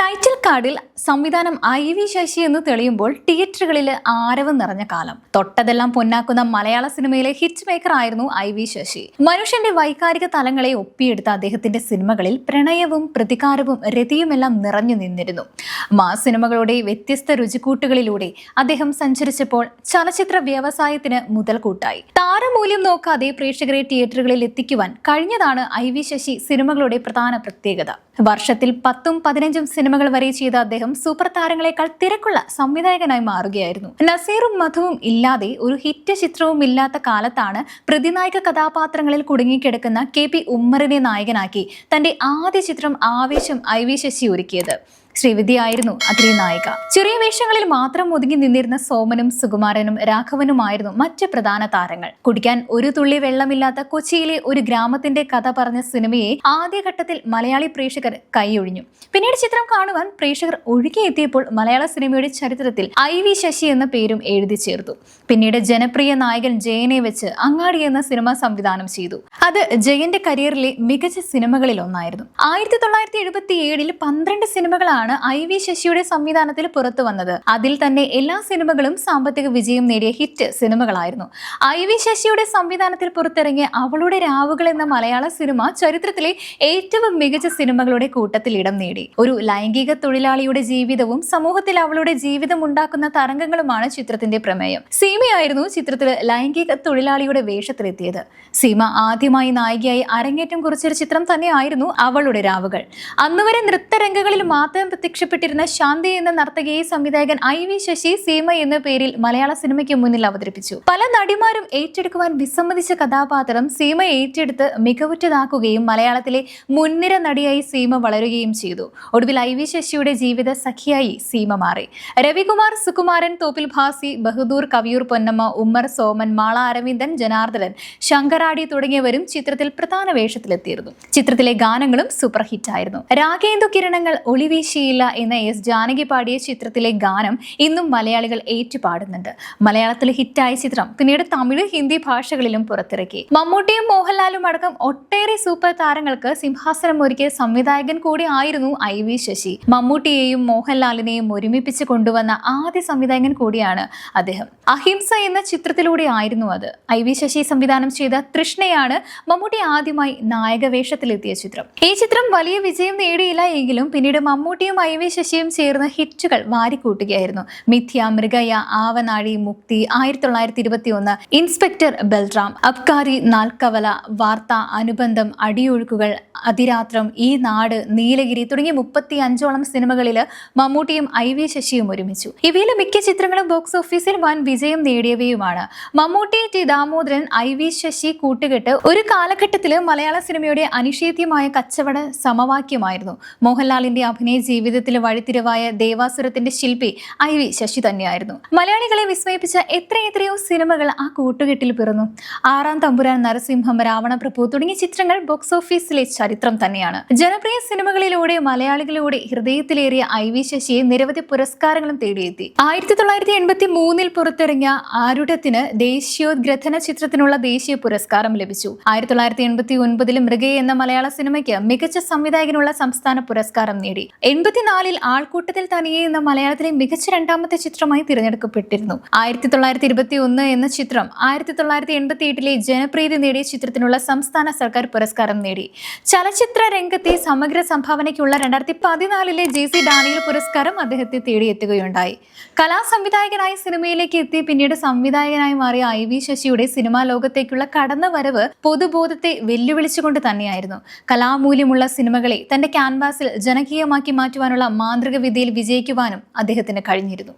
Title കാർഡിൽ സംവിധാനം I V Sasi എന്ന് തെളിയുമ്പോൾ തിയേറ്ററുകളിൽ ആരവം നിറഞ്ഞ കാലം. തൊട്ടതെല്ലാം പൊന്നാക്കുന്ന മലയാള സിനിമയിലെ ഹിറ്റ് മേക്കർ ആയിരുന്നു ഐ വി ശശി. മനുഷ്യന്റെ വൈകാരിക തലങ്ങളെ ഒപ്പിയെടുത്ത അദ്ദേഹത്തിന്റെ സിനിമകളിൽ പ്രണയവും പ്രതികാരവും രതിയുമെല്ലാം നിറഞ്ഞു നിന്നിരുന്നു. മാ സിനിമകളുടെ വ്യത്യസ്ത രുചിക്കൂട്ടുകളിലൂടെ അദ്ദേഹം സഞ്ചരിച്ചപ്പോൾ ചലച്ചിത്ര വ്യവസായത്തിന് മുതൽക്കൂട്ടായി. താരമൂല്യം നോക്കാതെ പ്രേക്ഷകരെ തിയേറ്ററുകളിൽ എത്തിക്കുവാൻ കഴിഞ്ഞതാണ് ഐ വി ശശി സിനിമകളുടെ പ്രധാന പ്രത്യേകത. വർഷത്തിൽ പത്തും പതിനഞ്ചും സിനിമകൾ വരെ ചെയ്ത അദ്ദേഹം സൂപ്പർ താരങ്ങളെക്കാൾ തിരക്കുള്ള സംവിധായകനായി മാറുകയായിരുന്നു. നസീറും മധുവും ഇല്ലാതെ ഒരു ഹിറ്റ് ചിത്രവും ഇല്ലാത്ത കാലത്താണ് പ്രതിനായക കഥാപാത്രങ്ങളിൽ കുടുങ്ങിക്കിടക്കുന്ന കെ പി ഉമ്മറിനെ നായകനാക്കി തന്റെ ആദ്യ ചിത്രം ആവേശം ഐ വി ശശി ഒരുക്കിയത് ശ്രീവിദ്യയായിരുന്നു അതിലെ നായിക. ചെറിയ വേഷങ്ങളിൽ മാത്രം ഒതുങ്ങി നിന്നിരുന്ന സോമനും സുകുമാരനും രാഘവനുമായിരുന്നു മറ്റ് പ്രധാന താരങ്ങൾ. കുടിക്കാൻ ഒരു തുള്ളി വെള്ളമില്ലാത്ത കൊച്ചിയിലെ ഒരു ഗ്രാമത്തിന്റെ കഥ പറഞ്ഞ സിനിമയെ ആദ്യഘട്ടത്തിൽ മലയാളി പ്രേക്ഷകർ കൈയൊഴിഞ്ഞു. പിന്നീട് ചിത്രം കാണുവാൻ പ്രേക്ഷകർ ഒഴുകിയെത്തിയപ്പോൾ മലയാള സിനിമയുടെ ചരിത്രത്തിൽ ഐ വി ശശി എന്ന പേരും എഴുതി ചേർത്തു. പിന്നീട് ജനപ്രിയ നായകൻ ജയനെ വെച്ച് അങ്ങാടി എന്ന സിനിമ സംവിധാനം ചെയ്തു. അത് ജയന്റെ കരിയറിലെ മികച്ച സിനിമകളിൽ ഒന്നായിരുന്നു. ആയിരത്തി തൊള്ളായിരത്തി എഴുപത്തി ഏഴിൽ പന്ത്രണ്ട് സിനിമകളാണ് ഐ വി ശശിയുടെ സംവിധാനത്തിൽ പുറത്തു വന്നത്. അതിൽ തന്നെ എല്ലാ സിനിമകളും സാമ്പത്തിക വിജയം നേടിയ ഹിറ്റ് സിനിമകളായിരുന്നു. ഐ വി ശശിയുടെ സംവിധാനത്തിൽ പുറത്തിറങ്ങിയ അവളുടെ രാവുകൾ എന്ന മലയാള സിനിമ ചരിത്രത്തിലെ ഏറ്റവും മികച്ച സിനിമകളുടെ കൂട്ടത്തിൽ ഇടം നേടി. ഒരു ലൈംഗിക തൊഴിലാളിയുടെ ജീവിതവും സമൂഹത്തിൽ അവളുടെ ജീവിതം ഉണ്ടാക്കുന്ന തരംഗങ്ങളുമാണ് ചിത്രത്തിന്റെ പ്രമേയം. സീമയായിരുന്നു ചിത്രത്തിൽ ലൈംഗിക തൊഴിലാളിയുടെ വേഷത്തിലെത്തിയത്. സീമ ആദ്യമായി നായികയായി അരങ്ങേറ്റം കുറിച്ചൊരു ചിത്രം തന്നെയായിരുന്നു അവളുടെ രാവുകൾ. അന്നുവരെ നൃത്തരംഗങ്ങളിൽ മാത്രം പ്രത്യക്ഷപ്പെട്ടിരുന്ന ശാന്തി എന്ന നർത്തകിയെ സംവിധായകൻ ഐ വി ശശി സീമ എന്ന പേരിൽ മലയാള സിനിമയ്ക്ക് മുന്നിൽ അവതരിപ്പിച്ചു. പല നടിമാരും ഏറ്റെടുക്കുവാൻ വിസമ്മതിച്ച കഥാപാത്രം സീമ ഏറ്റെടുത്ത് മികവുറ്റതാക്കുകയും മലയാളത്തിലെ മുൻനിര നടിയായി സീമ വളരുകയും ചെയ്തു. ഒടുവിൽ ഐ വി ശശിയുടെ ജീവിത സഖിയായി സീമ മാറി. രവികുമാർ സുകുമാരൻ തോപ്പിൽ ഭാസി ബഹദൂർ കവിയൂർ പൊന്നമ്മ ഉമ്മർ സോമൻ മാള അരവിന്ദൻ ജനാർദ്ദനൻ ശങ്കരാടി തുടങ്ങിയവരും ചിത്രത്തിൽ പ്രധാന വേഷത്തിലെത്തിയിരുന്നു. ചിത്രത്തിലെ ഗാനങ്ങളും സൂപ്പർ ഹിറ്റായിരുന്നു രാഗേന്ദു കിരണങ്ങൾ ഒളിവീശിയില്ല എന്ന എസ് ജാനകി പാടിയ ചിത്രത്തിലെ ഗാനം ഇന്നും മലയാളികൾ ഏറ്റുപാടുന്നുണ്ട്. മലയാളത്തിൽ ഹിറ്റായ ചിത്രം പിന്നീട് തമിഴ് ഹിന്ദി ഭാഷകളിലും പുറത്തിറക്കി. മമ്മൂട്ടിയും മോഹൻലാലും അടക്കം ഒട്ടേറെ സൂപ്പർ താരങ്ങൾക്ക് സിംഹാസനം ഒരുക്കിയ സംവിധായകൻ കൂടി ആയിരുന്നു ഐ വി ശശി. മമ്മൂട്ടിയെയും മോഹൻലാലിനെയും ഒരുമിപ്പിച്ച് കൊണ്ടുവന്ന ആദ്യ സംവിധായകൻ കൂടിയാണ് അദ്ദേഹം. അഹിംസ എന്ന ചിത്രത്തിലൂടെ ആയിരുന്നു അത്. ഐ വി ശശി സംവിധാനം ചെയ്ത തൃഷ്ണയാണ് മമ്മൂട്ടി ആദ്യമായി നായകവേഷത്തിലെത്തിയ ചിത്രം. ഈ ചിത്രം വലിയ വിജയം നേടിയില്ല എങ്കിലും പിന്നീട് മമ്മൂട്ടിയും ഐ വി ശശിയും ചേർന്ന് ഹിറ്റുകൾ വാരിക്കൂട്ടുകയായിരുന്നു. മിഥ്യ മൃഗയ ആവനാഴി മുക്തി ആയിരത്തി തൊള്ളായിരത്തി ഇരുപത്തി ഒന്ന് ഇൻസ്പെക്ടർ ബൽറാം അബ്കാരി നാൽക്കവല വാർത്ത അനുബന്ധം അടിയൊഴുക്കുകൾ അതിരാത്രം ഈ നാട് നീലഗിരി തുടങ്ങിയ മുപ്പത്തി അഞ്ചോളം സിനിമകളിൽ മമ്മൂട്ടിയും ഐ വി ശശിയും ഒരുമിച്ചു. ഇവയിലെ മിക്ക ചിത്രങ്ങളും ബോക്സ് ഓഫീസിൽ വൻ വിജയം നേടിയവയുമാണ്. Mammootty T Damodaran I V Sasi കൂട്ടുകെട്ട് ഒരു കാലഘട്ടത്തിൽ മലയാള സിനിമയുടെ അനിഷേധ്യമായ കച്ചവട സമവാക്യമായിരുന്നു. മോഹൻലാലിന്റെ അഭിനയ ജീവിതത്തിൽ വഴിത്തിരിവായ ദേവാസുരത്തിന്റെ ശില്പി ഐ വി ശശി തന്നെയായിരുന്നു. മലയാളികളെ വിസ്മയിപ്പിച്ച എത്രയെത്രയോ സിനിമകൾ ആ കൂട്ടുകെട്ടിൽ പിറന്നു. ആറാം തമ്പുരാൻ നരസിംഹം രാവണപ്രഭു തുടങ്ങിയ ചിത്രങ്ങൾ ബോക്സ് ഓഫീസിലെ ചരിത്രം തന്നെയാണ്. ജനപ്രിയ സിനിമകളിലൂടെ മലയാളികളുടെ ഹൃദയത്തിലേറിയ ഐ വി ശശിയെ നിരവധി പുരസ്കാരങ്ങളും തേടിയെത്തി. ആയിരത്തി തൊള്ളായിരത്തി എൺപത്തി മൂന്നിൽ പുറത്തിറങ്ങിയ ആരുടത്തിന് ദേശീയോദ്ഗ്രഥന ചിത്രത്തിനുള്ള ദേശീയ പുരസ്കാരം ലഭിച്ചു. ആയിരത്തി തൊള്ളായിരത്തി എൺപത്തി ഒൻപതിൽ മൃഗയെ എന്ന മലയാള സിനിമയ്ക്ക് മികച്ച സംവിധായകനുള്ള സംസ്ഥാന പുരസ്കാരം നേടി. എൺപത്തിനാലിൽ ആൾക്കൂട്ടത്തിൽ തനിയെ എന്ന മലയാളത്തിലെ മികച്ച രണ്ടാമത്തെ ചിത്രമായി തിരഞ്ഞെടുക്കപ്പെട്ടിരുന്നു. ആയിരത്തി തൊള്ളായിരത്തി ഇരുപത്തി ഒന്ന് എന്ന ചിത്രം ആയിരത്തി തൊള്ളായിരത്തി എൺപത്തി എട്ടിലെ ജനപ്രീതി നേടിയ ചിത്രത്തിനുള്ള സംസ്ഥാന സർക്കാർ പുരസ്കാരം നേടി. ചലച്ചിത്ര രംഗത്തെ സമഗ്ര സംഭാവനയ്ക്കുള്ള രണ്ടായിരത്തി പതിനാലിലെ ജെ സി ഡാനിയൽ പുരസ്കാരം അദ്ദേഹത്തെ തേടിയെത്തുകയുണ്ടായി. കലാ സംവിധായകനായി സിനിമയിലേക്ക് എത്തി പിന്നീട് സംവിധായകനായി മാറിയ ഐ വി ശശിയുടെ സിനിമാ ലോകത്തേക്കുള്ള കടന്നുവരവ് പൊതുബോധത്തെ വെല്ലുവിളിച്ചുകൊണ്ട് തന്നെയായിരുന്നു. കലാമൂല്യമുള്ള സിനിമകളെ തന്റെ ക്യാൻവാസിൽ ജനകീയമാക്കി മാറ്റുവാനുള്ള മാന്ത്രിക വിദ്യയിൽ വിജയിക്കുവാനും അദ്ദേഹത്തിന് കഴിഞ്ഞിരുന്നു